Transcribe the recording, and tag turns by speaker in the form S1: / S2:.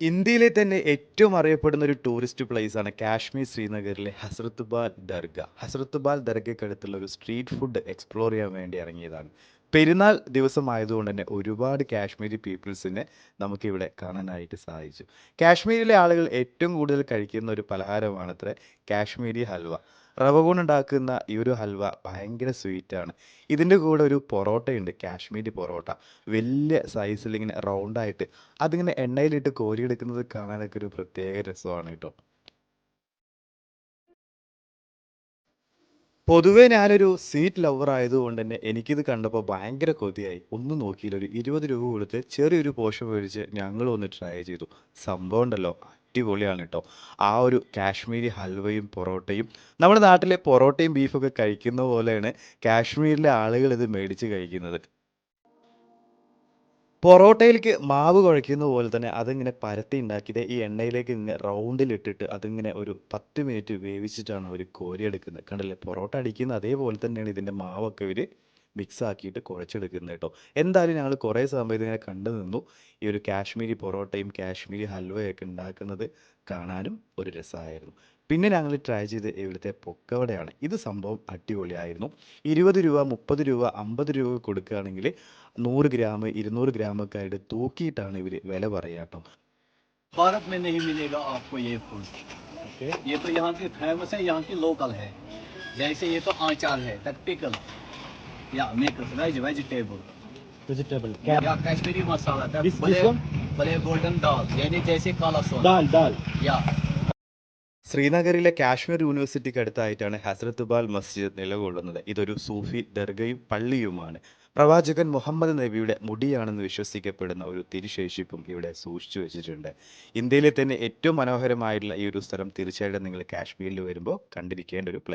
S1: ഇന്ത്യയിലെ തന്നെ ഏറ്റവും അറിയപ്പെടുന്ന ഒരു ടൂറിസ്റ്റ് പ്ലേസ് ആണ് കാശ്മീർ ശ്രീനഗറിലെ ഹസ്രത്തുബാൽ ദർഗ. ഹസ്രത്തുബാൽ ദർഗയ്ക്കടുത്തുള്ള ഒരു സ്ട്രീറ്റ് ഫുഡ് എക്സ്പ്ലോർ ചെയ്യാൻ വേണ്ടി ഇറങ്ങിയതാണ്. പെരുന്നാൾ ദിവസമായതുകൊണ്ട് തന്നെ ഒരുപാട് കാശ്മീരി പീപ്പിൾസിനെ നമുക്കിവിടെ കാണാനായിട്ട് സാധിച്ചു. കാശ്മീരിലെ ആളുകൾ ഏറ്റവും കൂടുതൽ കഴിക്കുന്ന ഒരു പലഹാരമാണത്രേ കാശ്മീരി ഹൽവ. റവ കൊണ്ടുണ്ടാക്കുന്ന ഈ ഒരു ഹൽവ ഭയങ്കര സ്വീറ്റാണ്. ഇതിന്റെ കൂടെ ഒരു പൊറോട്ടയുണ്ട് കാശ്മീരി പൊറോട്ട. വലിയ സൈസിൽ ഇങ്ങനെ റൗണ്ടായിട്ട് അതിങ്ങനെ എണ്ണയിലിട്ട് കോരിയെടുക്കുന്നത് കാണാനൊക്കെ ഒരു പ്രത്യേക രസമാണ് കേട്ടോ. പൊതുവേ ഞാനൊരു സീറ്റ് ലവർ ആയതുകൊണ്ട് തന്നെ എനിക്കിത് കണ്ടപ്പോൾ ഭയങ്കര കൊതിയായി. ഒന്നും നോക്കിയില്ല ഒരു ഇരുപത് രൂപ കൊടുത്ത് ചെറിയൊരു പോഷൻ മേടിച്ച് ഞങ്ങളും ഒന്ന് ട്രൈ ചെയ്തു. സംഭവം ഉണ്ടല്ലോ അടിപൊളിയാണ് കേട്ടോ ആ ഒരു കാശ്മീരി ഹൽവയും പൊറോട്ടയും നമ്മുടെ നാട്ടിലെ പൊറോട്ടയും ബീഫൊക്കെ കഴിക്കുന്ന പോലെയാണ് കാശ്മീരിലെ ആളുകൾ ഇത് മേടിച്ച് കഴിക്കുന്നത്. പൊറോട്ടയിലേക്ക് മാവ് കുഴയ്ക്കുന്ന പോലെ തന്നെ അതിങ്ങനെ പരത്തി ഉണ്ടാക്കിയത് ഈ എണ്ണയിലേക്ക് ഇങ്ങനെ റൗണ്ടിലിട്ടിട്ട് അതിങ്ങനെ ഒരു പത്ത് മിനിറ്റ് വേവിച്ചിട്ടാണ് അവർ കോരിയെടുക്കുന്നത് കണ്ടില്ലേ? പൊറോട്ട അടിക്കുന്ന അതേപോലെ തന്നെയാണ് ഇതിന്റെ മാവൊക്കെ ഇവർ മിക്സ് ആക്കിയിട്ട് കുഴച്ചെടുക്കുന്നത് കേട്ടോ. എന്തായാലും ഞങ്ങൾ കുറേ സമയത്ത് ഇങ്ങനെ കണ്ടു നിന്നു. ഈ ഒരു കാശ്മീരി പൊറോട്ടയും കാശ്മീരി ഹൽവയൊക്കെ ഉണ്ടാക്കുന്നത് കാണാനും ഒരു രസമായിരുന്നു. പിന്നെ ഞങ്ങൾ ട്രൈ ചെയ്ത് ഇവിടുത്തെ പൊക്കവടയാണ് ഇത് സംഭവം അടിപൊളിയായിരുന്നു ഇരുപത് രൂപ മുപ്പത് രൂപ അമ്പത് രൂപ കൊടുക്കുകയാണെങ്കിൽ നൂറ് ഗ്രാം ഇരുന്നൂറ് ഗ്രാം ഒക്കെ ആയിട്ട് തൂക്കിയിട്ടാണ് ഇവർ വില പറയുക കേട്ടോ
S2: भारत में नहीं मिलेगा आपको ये फूड ये तो यहाँ की फेमस है यहाँ की लोकल है जैसे ये तो आचार है दैट पिकल या मेक वेज वेजिटेबल
S3: vegetable
S2: या Kashmiri masala that
S3: This- this
S2: बड़े
S3: one?
S2: बड़े गोल्डन दाल यानी जैसे काला सोना
S3: dal dal
S2: या
S1: ശ്രീനഗറിലെ കാശ്മീർ യൂണിവേഴ്സിറ്റിക്ക് അടുത്തായിട്ടാണ് ഹസ്രത്തുബാൽ മസ്ജിദ് നിലകൊള്ളുന്നത്. ഇതൊരു സൂഫി ദർഗയും പള്ളിയുമാണ്. പ്രവാചകൻ മുഹമ്മദ് നബിയുടെ മുടിയാണെന്ന് വിശ്വസിക്കപ്പെടുന്ന ഒരു തിരുശേഷിപ്പും ഇവിടെ സൂക്ഷിച്ചു വെച്ചിട്ടുണ്ട്. ഇന്ത്യയിലെ തന്നെ ഏറ്റവും മനോഹരമായിട്ടുള്ള ഈ ഒരു സ്ഥലം തീർച്ചയായിട്ടും നിങ്ങൾ കാശ്മീരിൽ വരുമ്പോൾ കണ്ടിരിക്കേണ്ട ഒരു പ്ലേസ്